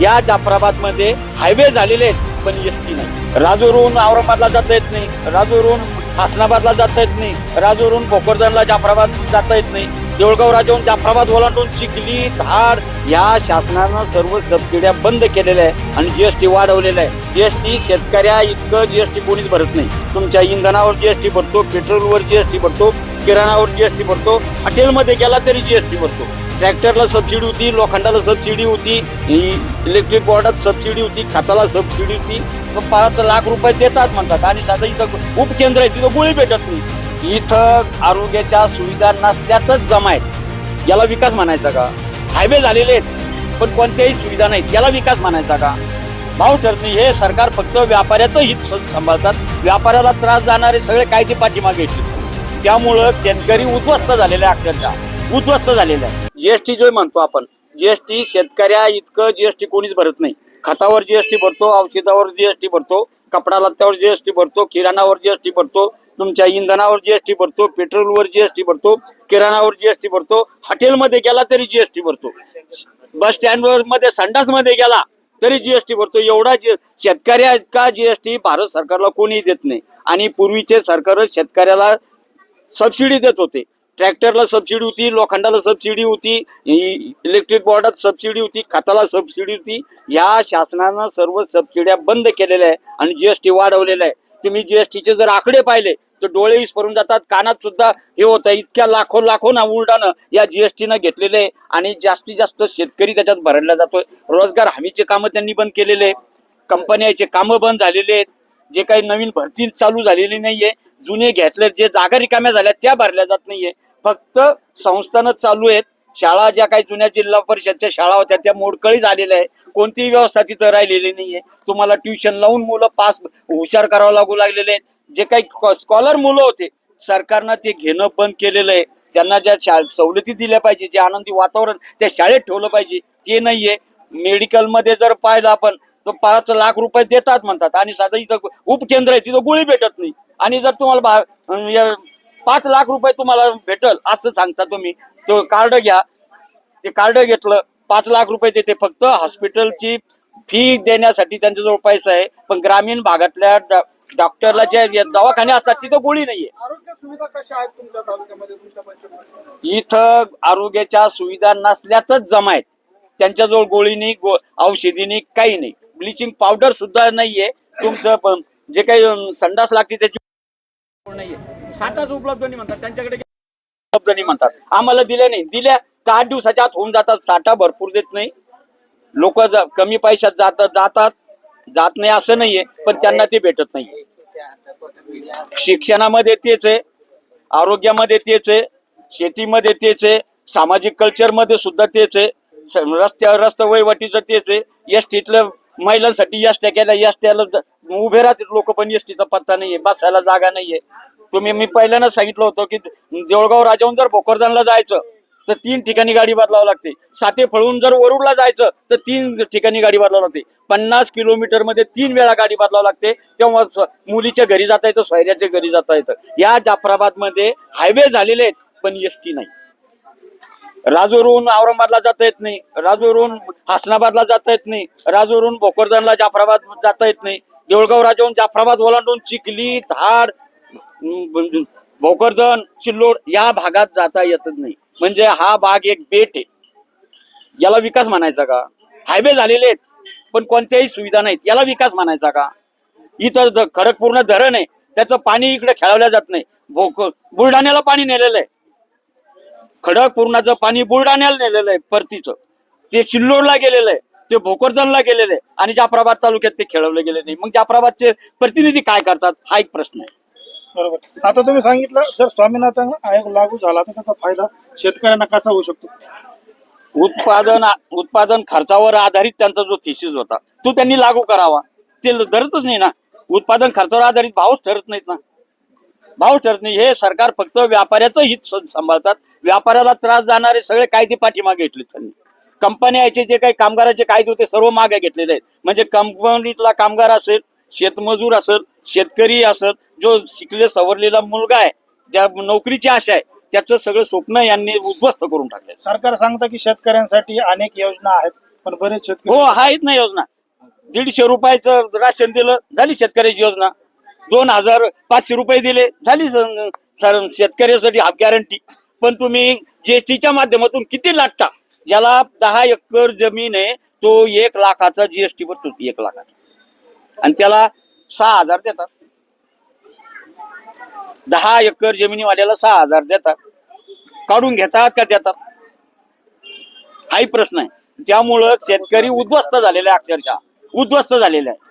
या जाफराबादमध्ये हायवे झालेले आहेत पण एस टी नाही. राजूरहून औरंगाबादला जाता येत नाही राजूरहून हासनाबादला जाता येत नाही राजूरहून भोकरदनला जाफराबाद जाता येत नाही. देऊळगाव राजाहून जाफराबाद ओलांडून चिखली धार या शासनानं सर्व सबसिड्या बंद केलेल्या आहे आणि जीएसटी वाढवलेला आहे. जीएसटी शेतकऱ्या इतकं जीएसटी कोणीच भरत नाही. तुमच्या इंधनावर जीएसटी भरतो पेट्रोलवर जीएसटी भरतो किराणावर जीएसटी भरतो हॉटेलमध्ये गेला तरी जीएसटी भरतो. ट्रॅक्टरला सबसिडी होती लोखंडाला सबसिडी होती इलेक्ट्रिक बोर्डात सबसिडी होती खताला सबसिडी होती. मग पाच लाख रुपये देतात म्हणतात. आणि साधं इथं उपकेंद्र आहे तिथं गोळी भेटत नाही. इथं आरोग्याच्या सुविधा नसल्यातच जमा आहेत. याला विकास म्हणायचा का? हायवे झालेले आहेत पण कोणत्याही सुविधा नाहीत. याला विकास म्हणायचा का? भाव ठरणे हे सरकार फक्त व्यापाऱ्याचं हित सांभाळतात. व्यापाऱ्याला त्रास जाणारे सगळे कायदे पाठीमागे त्यामुळं शेतकरी उद्ध्वस्त झालेले आहे अक्षरशः उद्ध्वस्त झालेले आहे जीएसटी जो म्हणतो आपण जीएसटी शेतकऱ्या इतकं जीएसटी कोणीच भरत नाही खतावर जीएसटी भरतो औषधावर जीएसटी भरतो कपडा लत्त्यावर जीएसटी भरतो किराणावर जीएसटी भरतो तुमच्या इंधनावर जीएसटी भरतो पेट्रोलवर जीएसटी भरतो किराणावर जीएसटी भरतो हॉटेलमध्ये गेला तरी जीएसटी भरतो बस स्टँडवर मध्ये संडासमध्ये गेला तरी जीएसटी भरतो एवढा जी शेतकऱ्या इतका जीएसटी भारत सरकारला कोणी देत नाही आणि पूर्वीचे सरकार शेतकऱ्याला सबसिडी देत होते ट्रॅक्टरला सबसिडी होती लोखंडाला सबसिडी होती इलेक्ट्रिक बोर्डात सबसिडी होती खताला सबसिडी होती. या शासनानं सर्व सबसिड्या बंद केलेल्या आहे आणि जीएसटी वाढवलेला आहे. तुम्ही जीएसटीचे जर आकडे पाहिले तर डोळे विस्फरून जातात कानात सुद्धा हे होतं. इतक्या लाखो लाखो ना उलटानं या जीएसटीनं घेतलेले आहे आणि जास्तीत जास्त शेतकरी त्याच्यात भरडला जातोय. रोजगार हमीचे कामं त्यांनी बंद केलेले आहे कंपन्याचे कामं बंद झालेले आहेत. जे काही नवीन भरती चालू झालेली नाहीये. जुने घेतले जे जागा रिकाम्या झाल्या त्या भरल्या जात नाहीये. फक्त संस्थानं चालू आहेत. शाळा ज्या काही जुन्या जिल्हा परिषदच्या शाळा होत्या त्या मोडकळी झालेल्या आहे कोणतीही व्यवस्था तिथं राहिलेली नाहीये. तुम्हाला ट्युशन लावून मुलं पास हुशार करावं लागू लागलेले आहेत. जे काही स्कॉलर मुलं होते सरकारनं ते घेणं बंद केलेलं आहे. त्यांना ज्या शा सवलती दिल्या पाहिजे जे आनंदी वातावरण त्या शाळेत ठेवलं पाहिजे ते नाहीये. मेडिकलमध्ये जर पाहिलं आपण तर पाच लाख रुपये देतात म्हणतात. आणि साधं इथं उपकेंद्र आहे तिथं गोळी भेटत नाही. आणि जर तुम्हाला पाच लाख रुपये तुम्हाला भेटल असं सांगता तुम्ही तो कार्ड घ्या. ते कार्ड घेतलं पाच लाख रुपये देते फक्त. हॉस्पिटलची फी देण्यासाठी त्यांच्याजवळ पैसा आहे. पण ग्रामीण भागातल्या डॉक्टरला जे दवाखाने असतात तिथं गोळी नाहीये. आरोग्य सुविधा कशा आहेत तुमच्या तालुक्यामध्ये तुमच्या पंचक्रोशीत इथं आरोग्याच्या सुविधा नसल्यातच जमा आहेत. त्यांच्याजवळ गोळी नाही गो औषधी नाही काही नाही. ब्लिचिंग पावडर सुद्धा नाहीये. तुमचं पण जे काही संडास लागते त्याची नाहीये. साठाच उपलब्ध नाही म्हणतात. त्यांच्याकडे उपलब्ध नाही म्हणतात. आम्हाला दिल्या नाही. दिल्या तर आठ दिवसाच्या आत होऊन जातात. साठा भरपूर देत नाही. लोक कमी पैशात जातात जातात. जात नाही असं नाहीये पण त्यांना ते भेटत नाही शिक्षणामध्ये तेच आहे. आरोग्यामध्ये तेच आहे. शेतीमध्ये तेच आहे. सामाजिक कल्चरमध्ये सुद्धा तेच आहे. स- रस्त्यावर रस्ता वहिवाटीचं तेच आहे. एस टीतलं महिलांसाठी एस केल्या एस टीला उभे राहतील लोक पण एस टीचा पत्ता नाहीये बसायला जागा नाहीये. तुम्ही मी पहिल्यांदा सांगितलं होतं की देऊळगाव राजाहून जर भोकरदनला जायचं तर तीन ठिकाणी गाडी बदलावं लागते. साते फळून जर वरुडला जायचं तर तीन ठिकाणी गाडी बदलावं लागते. पन्नास किलोमीटरमध्ये तीन वेळा गाडी बदलावं लागते तेव्हा मुलीच्या घरी जाता येतं सोयऱ्याच्या घरी जाता येतं. या जाफराबादमध्ये हायवे झालेले आहेत पण एस टी नाही. राजूरहून औरंगाबादला जाता येत नाही. राजूरहून हासनाबादला जाता येत नाही. राजूरहून भोकरदनला जाफराबाद जाता येत नाही. देऊळगाव राजाहून जाफराबाद ओलांडून चिखली धाड भोकरदन चिल्लोड या भागात जाता येतच नाही. म्हणजे हा भाग एक बेट आहे. याला विकास म्हणायचा का? हायवे झालेले आहेत पण कोणत्याही सुविधा नाहीत. याला विकास म्हणायचा का? इथं खडकपूर्ण धरण आहे. त्याचं पाणी इकडे खेळवलं जात नाही. भोक बुलढाण्याला पाणी नेलेलं आहे. खडकपूर्णाचं पाणी बुलढाण्याला नेलेलं आहे परतीचं. ते सिल्लोडला गेलेलं आहे ते भोकरदनला गेलेलं आहे आणि जाफराबाद तालुक्यात ते खेळवले गेले नाही. मग जाफराबादचे प्रतिनिधी काय करतात? हा एक प्रश्न आहे. बरोबर. आता तुम्ही सांगितलं जर स्वामीनाथन आयोग लागू झाला तर त्याचा फायदा शेतकऱ्यांना कसा होऊ शकतो? उत्पादन उत्पादन खर्चावर आधारित त्यांचा जो थिसिस होता तो त्यांनी लागू करावा. ते धरतच नाही ना. उत्पादन खर्चावर आधारित भावच ठरत नाहीत ना. भाव नाही. हे सरकार फक्त व्यापाऱ्याचं हित सांभाळतात. व्यापाऱ्याला त्रास जाणारे सगळे कायदे पाठीमागे घेतले त्यांनी. कंपन्याचे जे काही कामगाराचे कायदे होते सर्व मागे घेतलेले आहेत. म्हणजे कंपनीतला कामगार असेल शेतमजूर असेल शेतकरी असेल जो शिकले सवरलेला मुलगा आहे ज्या नोकरीची आशा आहे त्याचं सगळं स्वप्न यांनी उद्ध्वस्त करून टाकले सरकार सांगतं की शेतकऱ्यांसाठी अनेक योजना आहेत पण बरेच शेतकरी हो आहेत ना योजना. दीडशे रुपयाचं राशन दिलं झाली शेतकऱ्याची योजना. दोन हजार पाचशे रुपये दिले. झाली सर शेतकऱ्यासाठी हाफ गॅरंटी पण तुम्ही जीएसटीच्या माध्यमातून किती लाटता? ज्याला दहा एकर जमीन आहे तो एक लाखाचा जीएसटी भरतो एक लाखाचा. आणि त्याला सहा हजार देतात. दहा एकर जमिनीवाल्याला सहा हजार देतात. काढून घेतात का देतात? हाही प्रश्न आहे. त्यामुळं शेतकरी उद्ध्वस्त झालेला आहे अक्षरशः. उद्ध्वस्त झालेला आहे.